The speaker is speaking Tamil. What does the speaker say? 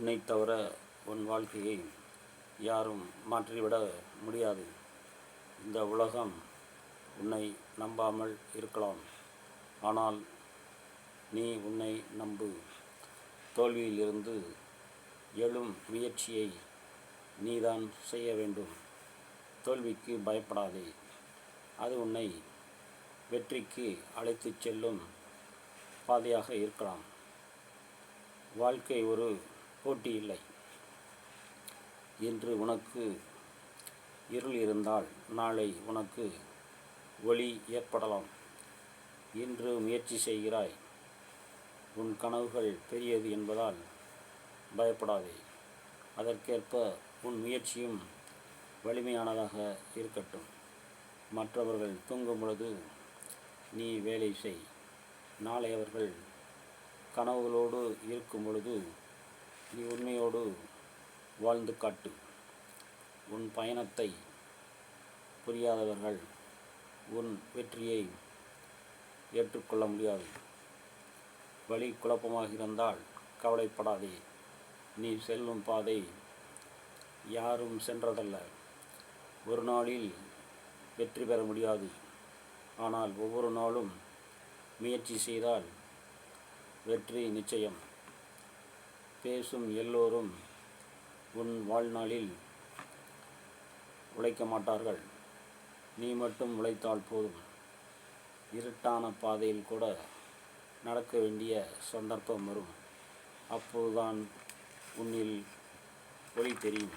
உன்னை தவிர உன் வாழ்க்கையை யாரும் மாற்றிவிட முடியாது. இந்த உலகம் உன்னை நம்பாமல் இருக்கலாம். ஆனால் நீ உன்னை நம்பு. தோல்வியிலிருந்து எழும் முயற்சியை நீதான் செய்ய வேண்டும். தோல்விக்கு பயப்படாதே. அது உன்னை வெற்றிக்கு அழைத்துச் செல்லும் பாதையாக இருக்கலாம். வாழ்க்கை ஒரு போட்டி இல்லை. இன்று உனக்கு இருள் இருந்தால் நாளை உனக்கு ஒளி ஏற்படலாம். இன்று முயற்சி செய்கிறாய். உன் கனவுகள் பெரியது என்பதால் பயப்படாதே. அதற்கேற்ப உன் முயற்சியும் வலிமையானதாக இருக்கட்டும். மற்றவர்கள் தூங்கும் பொழுது நீ வேலை செய். நாளை அவர்கள் கனவுகளோடு இருக்கும் பொழுது நீ உண்மையோடு வாழ்ந்து காட்டு. உன் பயணத்தை புரியாதவர்கள் உன் வெற்றியை ஏற்றுக்கொள்ள முடியாது. வழி குழப்பமாக இருந்தால் கவலைப்படாதே. நீ செல்லும் பாதை யாரும் சென்றதல்ல. ஒரு நாளில் வெற்றி பெற முடியாது. ஆனால் ஒவ்வொரு நாளும் முயற்சி செய்தால் வெற்றி நிச்சயம். பேசும் எல்லோரும் உன் வாழ்நாளில் உழைக்க மாட்டார்கள். நீ மட்டும் உழைத்தால் போதும். இருட்டான பாதையில் கூட நடக்க வேண்டிய சந்தர்ப்பம் வரும். அப்போதுதான் உன்னில் ஒளி தெரியும்.